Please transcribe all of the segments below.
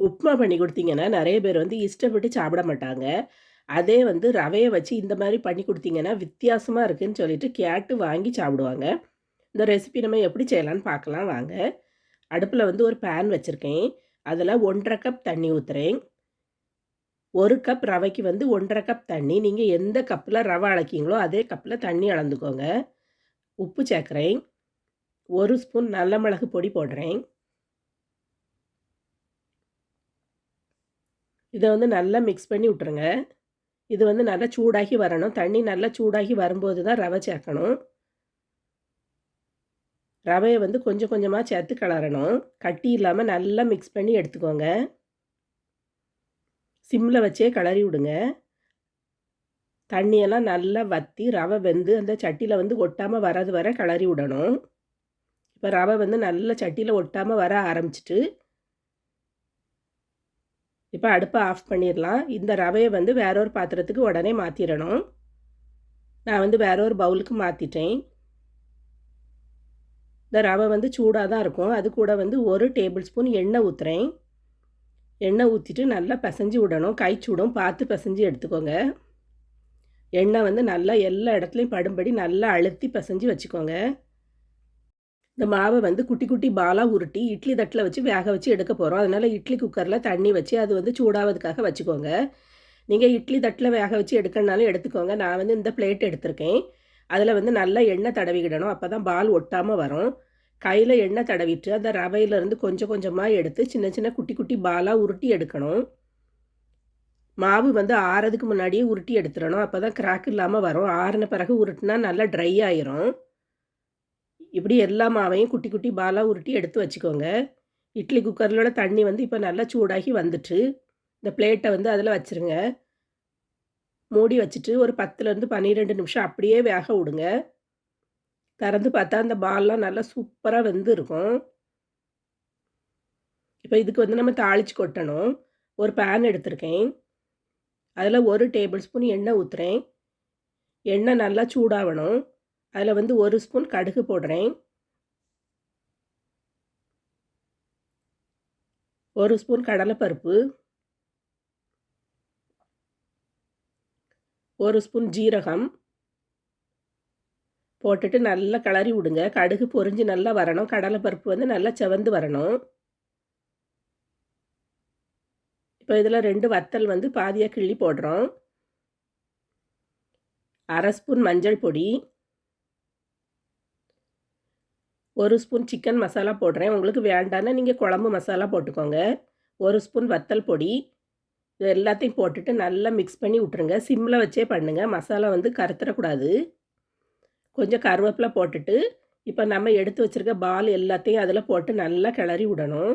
உப்மா பண்ணி கொடுத்தீங்கன்னா நிறைய பேர் வந்து இஷ்டப்பட்டு சாப்பிட மாட்டாங்க. அதே வந்து ரவையை வச்சு இந்த மாதிரி பண்ணி கொடுத்தீங்கன்னா வித்தியாசமாக இருக்குன்னு சொல்லிட்டு கேட்டு வாங்கி சாப்பிடுவாங்க. இந்த ரெசிபி நம்ம எப்படி செய்யலான்னு பார்க்கலாம் வாங்க. அடுப்பில் வந்து ஒரு பேன் வச்சுருக்கேன் அதில் ஒன்றரை கப் தண்ணி ஊற்றுறேன் ஒரு கப் ரவைக்கு வந்து 1 1/2 கப் தண்ணி. நீங்கள் எந்த கப்பில் ரவை அளக்கீங்களோ, அதே கப்பில் தண்ணி அளந்துக்கோங்க. உப்பு சேர்க்குறேன் ஒரு ஸ்பூன் நல்ல மிளகு பொடி போடுறேன். இதை வந்து நல்லா மிக்ஸ் பண்ணி விட்ருங்க இது வந்து நல்லா சூடாகி வரணும். தண்ணி நல்லா சூடாகி வரும்போது தான் ரவை சேர்க்கணும். ரவையை வந்து கொஞ்சம் கொஞ்சமாக சேர்த்து கிளறணும். கட்டி இல்லாமல் நல்லா மிக்ஸ் பண்ணி எடுத்துக்கோங்க. சிம்மில் வச்சே கிளறி விடுங்க. தண்ணியெல்லாம் நல்லா வத்தி, ரவை வெந்து அந்த சட்டியில் வந்து ஒட்டாமல் வர்றது வர கிளறி விடணும். இப்போ ரவை வந்து நல்லா சட்டியில் ஒட்டாமல் வர ஆரம்பிச்சிட்டு இப்போ அடுப்பை ஆஃப் பண்ணிடலாம் இந்த ரவையை வந்து வேற ஒரு பாத்திரத்துக்கு உடனே மாற்றிடணும் நான் வந்து வேற ஒரு பவுலுக்கு மாற்றிட்டேன் இந்த ரவை வந்து சூடாக தான் இருக்கும். அது கூட வந்து ஒரு டேபிள் ஸ்பூன் எண்ணெய் ஊற்றுறேன் எண்ணெய் ஊற்றிட்டு நல்லா பிசைஞ்சு விடணும். கை சுடும் பார்த்து பிசைஞ்சு எடுத்துக்கோங்க. எண்ணெய் வந்து நல்லா எல்லா இடத்துலையும் படும்படி நல்லா அழுத்தி பிசைஞ்சு வச்சுக்கோங்க. இந்த மாவை வந்து குட்டி குட்டி பாலாக உருட்டி இட்லி தட்டில் வச்சு வேக வச்சு எடுக்க போகிறோம் அதனால இட்லி குக்கரில் தண்ணி வச்சு அது வந்து சூடாவதுக்காக வச்சுக்கோங்க. நீங்கள் இட்லி தட்டில் வேக வச்சு எடுக்கணுனாலும் எடுத்துக்கோங்க. நான் வந்து இந்த பிளேட் எடுத்திருக்கேன். அதில் வந்து நல்லா எண்ணெய் தடவிக்கிடணும். அப்பதான் பால் ஒட்டாமல் வரும். கையில் எண்ணெய் தடவிட்டு அந்த ரவையிலேருந்து கொஞ்சம் கொஞ்சமாக எடுத்து சின்ன சின்ன குட்டி குட்டி பாலாக உருட்டி எடுக்கணும். மாவு வந்து ஆறதுக்கு முன்னாடியே உருட்டி எடுத்துடணும் அப்போ தான் கிராக் இல்லாமல் வரும். ஆறுன பிறகு உருட்டினா நல்லா ட்ரை ஆயிரும். இப்படி எல்லா மாவையும் குட்டி குட்டி பாலாக உருட்டி எடுத்து வச்சுக்கோங்க. இட்லி குக்கரிலோட தண்ணி வந்து இப்போ நல்லா சூடாகி வந்துட்டு, இந்த பிளேட்டை வந்து அதில் வச்சுருங்க. மூடி வச்சுட்டு ஒரு 10லருந்து 12 நிமிஷம் அப்படியே வேக விடுங்க. திறந்து பார்த்தா அந்த பால்லாம் நல்லா சூப்பராக வெந்து இருக்கும். இப்போ இதுக்கு வந்து நம்ம தாளிச்சு கொட்டணும். ஒரு பேன் எடுத்திருக்கேன். அதில் ஒரு டேபிள் ஸ்பூன் எண்ணெய் ஊத்துறேன். எண்ணெய் நல்லா சூடாகணும் அதில் வந்து ஒரு ஸ்பூன் கடுகு போடுறேன். ஒரு ஸ்பூன் கடலைப்பருப்பு. ஒரு ஸ்பூன் ஜீரகம். போட்டுட்டு நல்லா கிளறி விடுங்க. கடுகு பொறிஞ்சு நல்லா வரணும். கடலைப்பருப்பு வந்து நல்லா செவந்து வரணும். இப்போ இதில் ரெண்டு வத்தல் வந்து பாதியாக கிள்ளி போடுறோம். அரை ஸ்பூன் மஞ்சள் பொடி. ஒரு ஸ்பூன் சிக்கன் மசாலா போடுறேன். உங்களுக்கு வேண்டான்னா நீங்கள் குழம்பு மசாலா போட்டுக்கோங்க. ஒரு ஸ்பூன் வத்தல் பொடி. இது எல்லாத்தையும் போட்டுட்டு நல்லா மிக்ஸ் பண்ணி விட்ருங்க சிம்மில் வச்சே பண்ணுங்கள் மசாலா வந்து கருத்துறக்கூடாது. கொஞ்சம் கருவேப்பிலை போட்டுட்டு, இப்போ நம்ம எடுத்து வச்சிருக்க பால் எல்லாத்தையும் அதில் போட்டு நல்லா கிளறி விடணும்.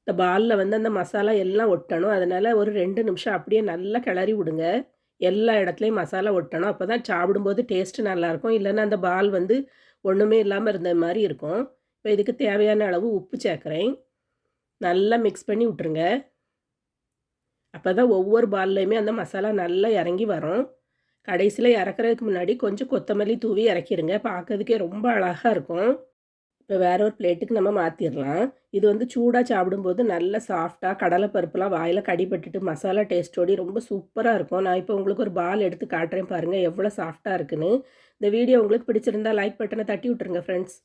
இந்த பால்ல வந்து அந்த மசாலா எல்லாம் ஒட்டணும். அதனால் ஒரு ரெண்டு நிமிஷம் அப்படியே நல்லா கிளறி விடுங்க. எல்லா இடத்துலையும் மசாலா ஒட்டணும். அப்போ தான் சாப்பிடும்போது டேஸ்ட்டு நல்லாயிருக்கும். இல்லைன்னா அந்த பால் வந்து ஒன்றுமே இல்லாமல் இருந்த மாதிரி இருக்கும். இப்போ இதுக்கு தேவையான அளவு உப்பு சேர்க்குறேன் நல்லா மிக்ஸ் பண்ணி விட்ருங்க அப்போ தான் ஒவ்வொரு பால்லையுமே அந்த மசாலா நல்லா இறங்கி வரும். கடைசியில் இறக்குறதுக்கு முன்னாடி கொஞ்சம் கொத்தமல்லி தூவி இறக்கிருங்க. பார்க்கறதுக்கே ரொம்ப அழகாக இருக்கும். இப்போ வேற ஒரு பிளேட்டுக்கு நம்ம மாற்றிடலாம் இது வந்து சூடாக சாப்பிடும்போது நல்ல சாஃப்டாக கடலை பருப்புலாம் கடிபட்டுட்டு மசாலா டேஸ்ட்டோடி ரொம்ப சூப்பராக இருக்கும். நான் இப்போ உங்களுக்கு ஒரு பால் எடுத்து காட்டுறேன் பாருங்கள் எவ்வளோ சாஃப்டாக இருக்குன்னு. இந்த வீடியோ உங்களுக்கு பிடிச்சிருந்தா லைக் பட்டன தட்டி விட்டுருங்க ஃப்ரெண்ட்ஸ்.